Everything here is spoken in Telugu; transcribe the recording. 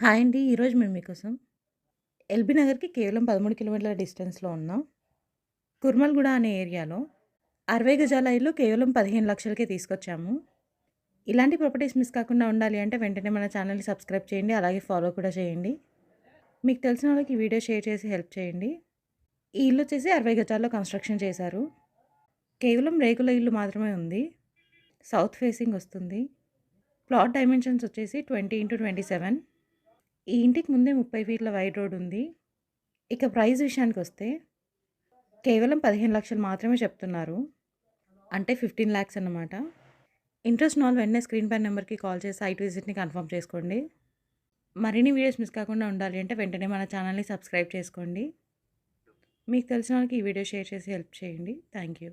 హాయ్ అండి. ఈరోజు మేము మీకోసం ఎల్బీ నగర్‌కి కేవలం 13 కిలోమీటర్ల డిస్టెన్స్‌లో ఉన్నాం కుర్మల్‌గూడ అనే ఏరియాలో 60 గజాల ఇల్లు కేవలం 15,00,000కే తీసుకొచ్చాము. ఇలాంటి ప్రాపర్టీస్ మిస్ కాకుండా ఉండాలి అంటే వెంటనే మన ఛానల్‌ని సబ్స్క్రైబ్ చేయండి. అలాగే ఫాలో కూడా చేయండి. మీకు తెలిసిన వాళ్ళకి వీడియో షేర్ చేసి హెల్ప్ చేయండి. ఈ ఇల్లు వచ్చేసి 60 గజాల్లో కన్‌స్ట్రక్షన్ చేశారు. కేవలం రేకుల ఇల్లు మాత్రమే ఉంది. సౌత్ ఫేసింగ్ వస్తుంది. ప్లాట్ డైమెన్షన్స్ వచ్చేసి 20/27 ఈ ఇంటికి ముందే 30 ఫీట్ల వైడ్ రోడ్ ఉంది. ఇక ప్రైస్ విషయానికొస్తే కేవలం పదిహేను లక్షలు మాత్రమే చెప్తున్నారు. అంటే 15,00,000 అన్నమాట. ఇంట్రెస్ట్ నాల్ వెంటనే స్క్రీన్ పై నెంబర్‌కి కాల్ చేసి సైట్ విజిట్‌ని కన్ఫర్మ్ చేసుకోండి. మరిన్ని వీడియోస్ మిస్ కాకుండా ఉండాలి అంటే వెంటనే మన ఛానల్‌ని సబ్స్క్రైబ్ చేసుకోండి. మీకు తెలిసిన వాళ్ళకి ఈ వీడియో షేర్ చేసి హెల్ప్ చేయండి. Thank you.